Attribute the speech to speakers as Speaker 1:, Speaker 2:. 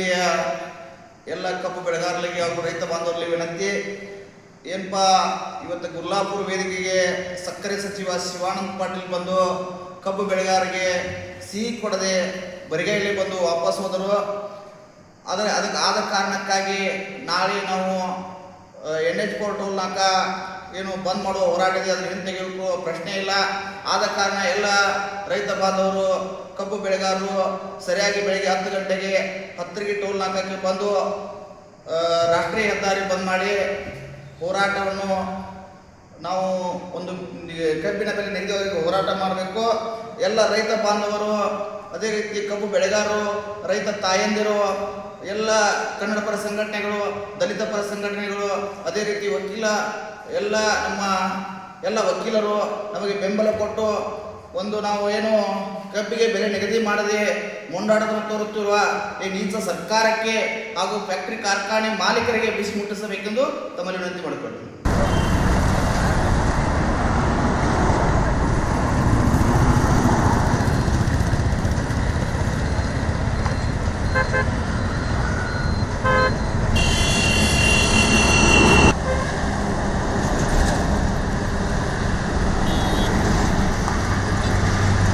Speaker 1: ಜಿಲ್ಲೆಯ ಎಲ್ಲ ಕಬ್ಬು ಬೆಳೆಗಾರರಿಗೆ ಹಾಗೂ ರೈತ ಬಾಂಧವರಲ್ಲಿ ವಿನಂತಿ. ಏನಪ್ಪ ಇವತ್ತು ಗುಲ್ಲಾಪುರ ವೇದಿಕೆಗೆ ಸಕ್ಕರೆ ಸಚಿವ ಶಿವಾನಂದ ಪಾಟೀಲ್ ಬಂದು ಕಬ್ಬು ಬೆಳೆಗಾರರಿಗೆ ಸಿಹಿ ಕೊಡದೆ ಬರಿಗೈಲಿ ಬಂದು ವಾಪಸ್ ಹೋದರು. ಆದರೆ ಅದಕ್ಕೆ ಆದ ಕಾರಣಕ್ಕಾಗಿ ನಾಳೆ ನಾವು ಎನ್ ಎಚ್ ಫೋರ್ ಏನು ಬಂದ್ ಮಾಡುವ ಹೋರಾಟ ಇದೆ ಅದನ್ನ ಹಿಂತೆಗೆಯುವ ಪ್ರಶ್ನೆ ಇಲ್ಲ. ಆದ ಕಾರಣ ಎಲ್ಲ ರೈತ ಬಾಂಧವರು, ಕಬ್ಬು ಬೆಳೆಗಾರರು ಸರಿಯಾಗಿ ಬೆಳಿಗ್ಗೆ ಹತ್ತು ಗಂಟೆಗೆ ಹತ್ತರಿಗೆ ಟೋಲ್ ನಾಲ್ಕಕ್ಕೆ ಬಂದು ರಾಷ್ಟ್ರೀಯ ಹೆದ್ದಾರಿ ಬಂದ್ ಮಾಡಿ ಹೋರಾಟವನ್ನು ನಾವು ಒಂದು ಕಬ್ಬಿನ ಬೆಲೆ ನಿಗದಿವರೆಗೆ ಹೋರಾಟ ಮಾಡಬೇಕು. ಎಲ್ಲ ರೈತ ಬಾಂಧವರು, ಅದೇ ರೀತಿ ಕಬ್ಬು ಬೆಳೆಗಾರರು, ರೈತ ತಾಯಂದಿರು, ಎಲ್ಲ ಕನ್ನಡ ಪರ ಸಂಘಟನೆಗಳು, ದಲಿತ ಪರ ಸಂಘಟನೆಗಳು, ಅದೇ ರೀತಿ ವಕೀಲ ಎಲ್ಲ ನಮ್ಮ ಎಲ್ಲ ವಕೀಲರು ನಮಗೆ ಬೆಂಬಲ ಕೊಟ್ಟು ಒಂದು ನಾವು ಏನು ಕಬ್ಬಿಗೆ ಬೆಲೆ ನಿಗದಿ ಮಾಡದೆ ಮುಂದಾಟವನ್ನು ತೋರುತ್ತಿರುವ ಈ ನೀಚ ಸರ್ಕಾರಕ್ಕೆ ಹಾಗೂ ಫ್ಯಾಕ್ಟರಿ ಕಾರ್ಖಾನೆ ಮಾಲೀಕರಿಗೆ ಬಿಸಿ ಮುಟ್ಟಿಸಬೇಕೆಂದು ತಮ್ಮಲ್ಲಿ ವಿನಂತಿ ಮಾಡಿಕೊಳ್ಳಿ
Speaker 2: Thank